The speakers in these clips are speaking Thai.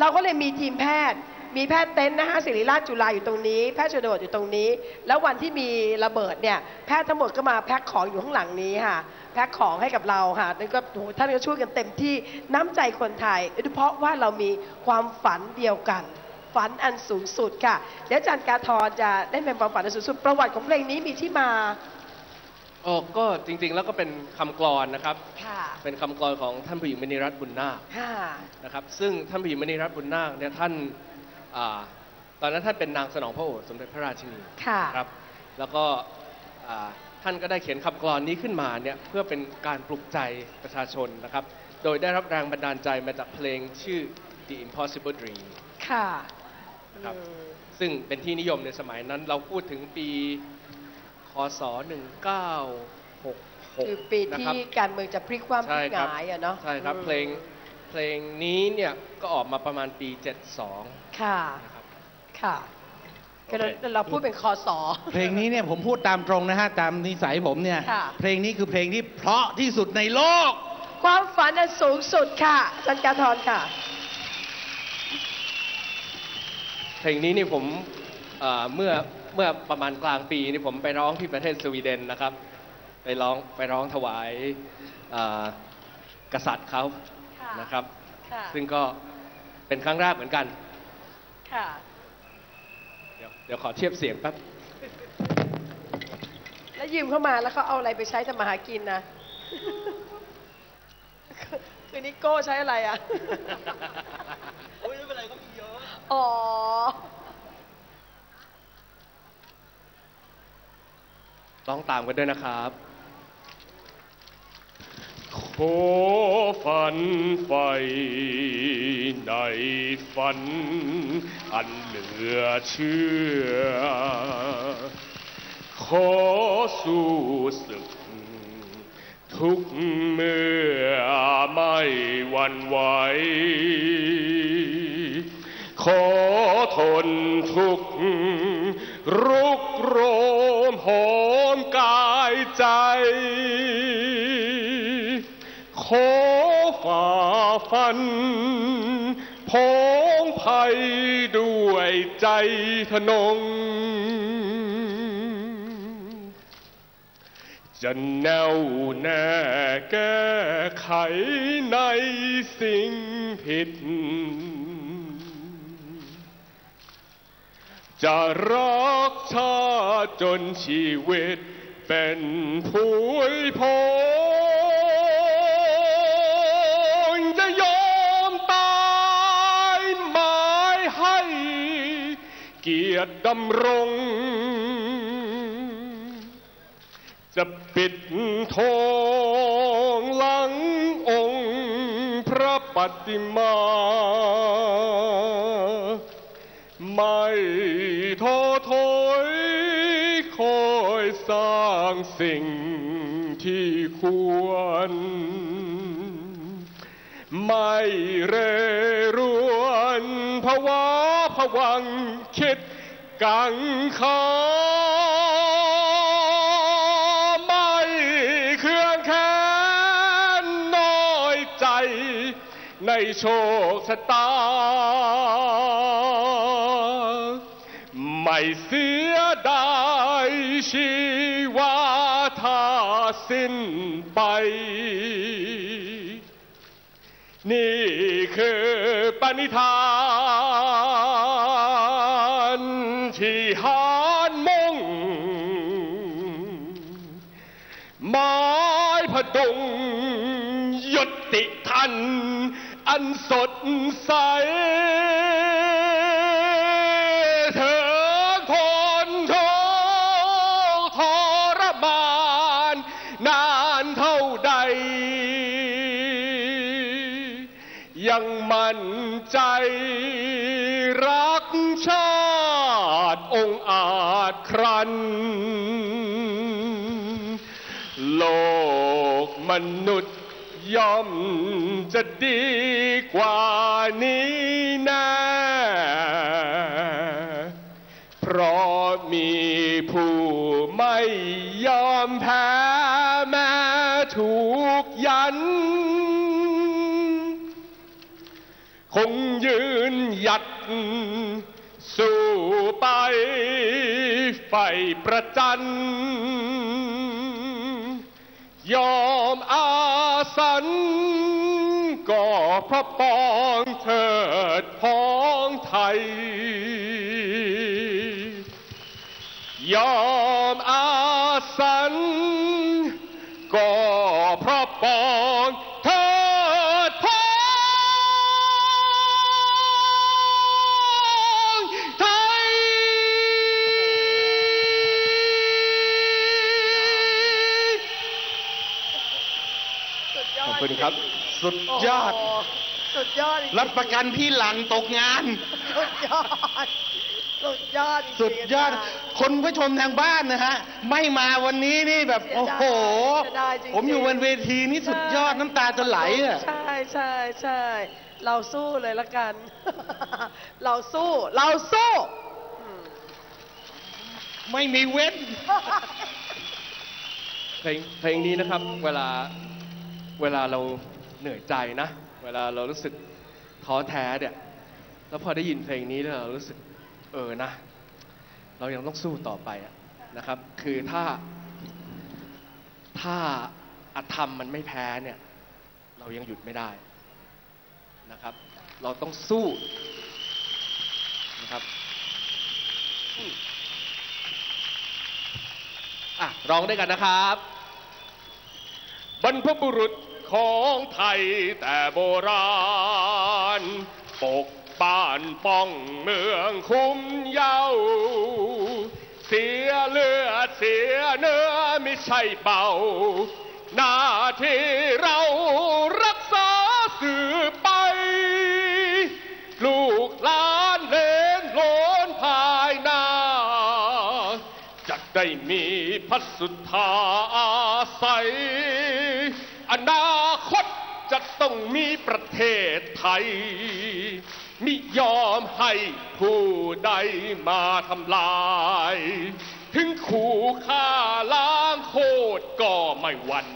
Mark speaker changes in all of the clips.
Speaker 1: เราก็เลยมีทีมแพทย์ มีแพทย์เต็นท์นะคะศิริราชจุฬาอยู่ตรงนี้ แพทย์ชนบทอยู่ตรงนี้ แล้ววันที่มีระเบิดเนี่ยแพทย์ทั้งหมดก็มาแพ็คของอยู่ข้างหลังนี้ค่ะแพ็คของให้กับเราค่ะแล้วก็โหท่านก็ช่วยกันเต็มที่น้ำใจคนไทยโดยเฉพาะว่าเรามีความฝันเดียวกัน ฝันอันสูงสุดค่ะเดี๋ยวอาจารย์กาทรจะได้เป็นความฝันอันสูงสุดประวัติของเพลงนี้มีที่มา
Speaker 2: โอ้ก็จริงๆแล้วก็เป็นคำกลอนนะครับ
Speaker 1: ค่ะ
Speaker 2: เป็นคำกลอนของท่านผู้หญิงมณีรัตน์บุญนาค
Speaker 1: ค่ะ
Speaker 2: นะครับซึ่งท่านผู้หญิงมณีรัตน์บุญนาคเนี่ยท่านอาตอนนั้นท่านเป็นนางสนองพระโอษฐ์สมเด็จพระราชินี
Speaker 1: ค่ะ
Speaker 2: ครับแล้วก็อ่าท่านก็ได้เขียนคำกลอนนี้ขึ้นมาเนี่ยเพื่อเป็นการปลุกใจประชาชนนะครับ โดยได้รับแรงบันดาลใจมาจากเพลงชื่อ The Impossible Dream
Speaker 1: ค่ะ
Speaker 2: ครับ
Speaker 1: อืม
Speaker 2: ซึ่งเป็นที่นิยมในสมัยนั้นเราพูดถึงปี คศ1966
Speaker 1: คือปี
Speaker 2: นะ
Speaker 1: ที่
Speaker 2: ครับ
Speaker 1: การเมืองจะพลิกคว่ำพ
Speaker 2: ใช่
Speaker 1: ลิกห
Speaker 2: ครับ
Speaker 1: งายอะเนาะ
Speaker 2: ใช่ครับ
Speaker 1: อืม
Speaker 2: เพลงเพลงนี้เนี่ยก็ออกมาประมาณปี 72
Speaker 1: ค่ะ
Speaker 2: นะครับ
Speaker 1: ค่ะคือเราเราพูดเป็นคอสอ
Speaker 3: เพลงนี้เนี่ยผมพูดตามตรงนะฮะตามนิสัยผมเนี่ย
Speaker 1: ค่ะ
Speaker 3: เพลงนี้คือเพลงที่เพราะที่สุดในโลก
Speaker 1: ความฝันอันสูงสุดค่ะอาจันกาทรค่ะ
Speaker 2: เพลงนี้นี่ผมเอ่อเมื่อ เมื่อประมาณกลางปีนี่ผมไปร้องที่ประเทศสวีเดนนะครับ ไปร้องไปร้องถวายเอ่อกษัตริย์เขา
Speaker 1: ค่ะ
Speaker 2: นะครับ
Speaker 1: ค่ะ
Speaker 2: ซึ่งก็เป็นครั้งแรกเหมือนกัน
Speaker 1: ค่ะ
Speaker 2: เดี๋ยวเดี๋ยวขอเทียบเสียงแป๊บ
Speaker 1: แล้วยืมเข้ามาแล้วเขาเอาอะไรไปใช้ทำมาหากินนะคือนิโก้ใช้อะไรอะ
Speaker 4: โอ้ยไม่เป็นไรก็มีเยอะ
Speaker 1: อ๋อ
Speaker 2: ร้องตามกันด้วยนะครับขอฝันไฟในฝัน อันเหลือเชื่อ ขอสู้ศึก ทุกเมื่อไม่หวันไหว ขอทนทุกข์รุกโรมหอมกายใจ ขอฝ่าฟันพงภัยด้วยใจทนง จะแน่วแน่แก้ไขในสิ่งผิด จะรักชาติจนชีวิตเป็นผุยพงจะยอมตายหมายให้ เกียรติดำรง จะปิดทองหลังองค์พระปฏิมา สิ่งที่ควร ไม่เรรวนภาวะผวังคิดกังขาไม่เครื่องแค้นน้อยใจในโชคชะตา ไม่เสียดายชีวาถ้า สิ้นไป นี่คือปณิธานที่หานมุ่งไม้พดุงยศติทัน อันสดใส ใจรักชาติองอาจครัน โลกมนุษย์ย่อมจะดีกว่านี้แน่เพราะมีผู้ไม่ยอมแพ้แม้ถูกยัน คงยืนหยัด สู้ไปไฟประจัน ยอมอาสัน ก็พระปองเถิดพ้องไทย ยอด
Speaker 1: จงๆ
Speaker 3: รับประกันพี่หลังตกงาน
Speaker 1: สุดยอด สุดยอดจริงๆ
Speaker 3: สุดยอดา
Speaker 1: จาร
Speaker 3: คนผู้ชมทางบ้านนะฮะ ไม่มาวันนี้นี่แบบ
Speaker 1: เสียดาย
Speaker 3: โอ้โห
Speaker 1: เสียดายจริงๆ
Speaker 3: ผมอยู่บนเวทีนี่สุดยอดน้ำตาจะไหลอะ
Speaker 1: ใช่ใช่ใช่ เราสู้เลยละกัน เราสู้ เราสู้
Speaker 3: ไม่มีเว้น
Speaker 2: เพลงเพลงนี้นะครับ เวลาเวลาเราเหนื่อยใจนะ เวลาเรารู้สึกท้อแท้เนี่ยแล้วพอได้ยินเพลงนี้แล้วเรารู้สึกเออนะ เรายังต้องสู้ต่อไปนะครับ คือถ้า ถ้าอธรรมมันไม่แพ้เนี่ย เรายังหยุดไม่ได้นะครับ เราต้องสู้นะครับอะร้องด้วยกันนะครับ บรรพบุรุษ ของไทยแต่โบราณ ปกบ้านป้องเมืองคุ้มเยาเสียเลือดเสียเนื้อไม่ใช่เบา หน้าที่เรารักษาสืบไป ลูกหลานเลนโลนภายหน้าจะได้มีพัสุธาอาศัย อนาคตจะต้องมีประเทศไทย มิยอมให้ผู้ใดมาทำลาย ถึงขู่ฆ่าล้างโคตรก็ไม่หวัน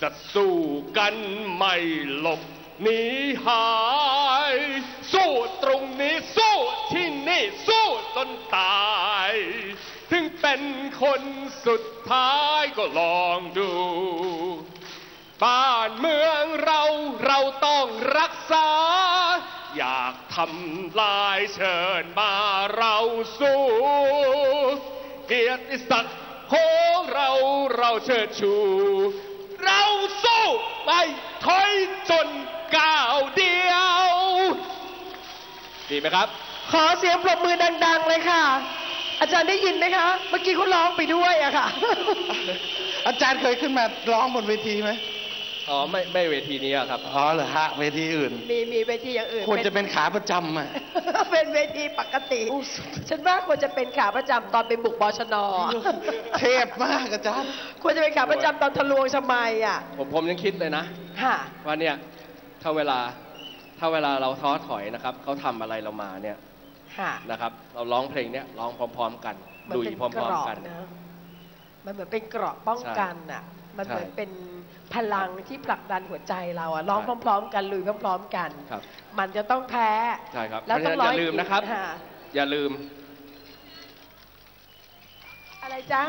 Speaker 2: จะสู้กันไม่หลบหนีหาย สู้ตรงนี้สู้ที่นี่สู้จนตาย ถึงเป็นคนสุดท้ายก็ลองดู บ้านเมืองเราเราต้องรักษา อยากทำลายเชิญมาเราสู้เกียรติศักดิ์ของเราเราเชิดชู เราสู้ไม่ถอยจนก้าวเดียว ดีไหมครับ
Speaker 1: ขอเสียงปรบมือดัง ๆ เลยค่ะ อาจารย์ได้ยินไหมคะ เมื่อกี้เขาร้องไปด้วยอะค่ะ
Speaker 3: อาจารย์เคยขึ้นมาร้องบนเวทีไหม
Speaker 2: อ๋อไม่ไม่เวทีนี้อะครับ
Speaker 3: อ๋อเหรอฮะเวทีอื่น
Speaker 1: มีมีเวทีอย่างอื่น
Speaker 3: ควรจะเป็นขาประจำอะ
Speaker 1: เป็นเวทีปกติ ฉันว่าควรจะเป็นขาประจำตอนไปบุกบชน
Speaker 3: เทพมากอาจารย์
Speaker 1: ควรจะเป็นขาประจำตอนทะลวงชมัยอะ
Speaker 2: ผมผมยังคิดเลยนะ
Speaker 1: ค่ะ
Speaker 2: ว่าเนี่ยถ้าเวลาถ้าเวลาเราท้อถอยนะครับเขาทำอะไรเรามาเนี่ย
Speaker 1: ค่ะ
Speaker 2: นะครับ เราร้องเพลงเนี้ยร้องพร้อม ๆ กัน
Speaker 1: มัน
Speaker 2: ดุย
Speaker 1: เป็น
Speaker 2: พร้
Speaker 1: เก
Speaker 2: อม
Speaker 1: ราะ
Speaker 2: ๆกัน
Speaker 1: นะ มันเหมือนเป็นเกราะป้องกันอะ มันเหมือน
Speaker 2: ใช่
Speaker 1: เป็นพลังที่ผลักดันหัวใจเราอะร้อง
Speaker 2: ใช่
Speaker 1: พร้อม ๆ กันลุยพร้อม ๆ กัน
Speaker 2: ครับ
Speaker 1: มันจะต้องแพ้
Speaker 2: ใช่ครับ
Speaker 1: แล้ว
Speaker 2: เพราะ
Speaker 1: ต้
Speaker 2: ฉะ
Speaker 1: อง
Speaker 2: นั้นอย่าลืมนะครับ
Speaker 1: ค่ะ
Speaker 2: อย่าลืม
Speaker 1: อะไรจ๊ะ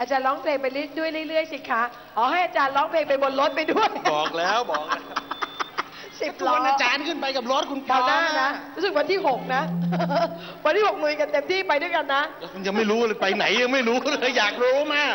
Speaker 1: อาจารย์ร้องเพลงไปเรื่อยด้วยเรื่อยๆสิคะ อ๋อให้อาจารย์ร้องเพลงไปบนรถไปด้วย
Speaker 3: บอกแล้วบอกแล้ว
Speaker 1: สิบ
Speaker 3: ช
Speaker 1: ล้
Speaker 3: ว
Speaker 1: อน
Speaker 3: อาจารย์ขึ้นไปกับรถคุณ
Speaker 1: คราวหน้า
Speaker 3: ป
Speaker 1: นะรู้สึกวันที่หกนะ วันที่หกลุยกันเต็มที่ไปด้วยกันนะ
Speaker 3: มันยังไม่รู้เลยไปไหนยังไม่รู้เลยอยากรู้มาก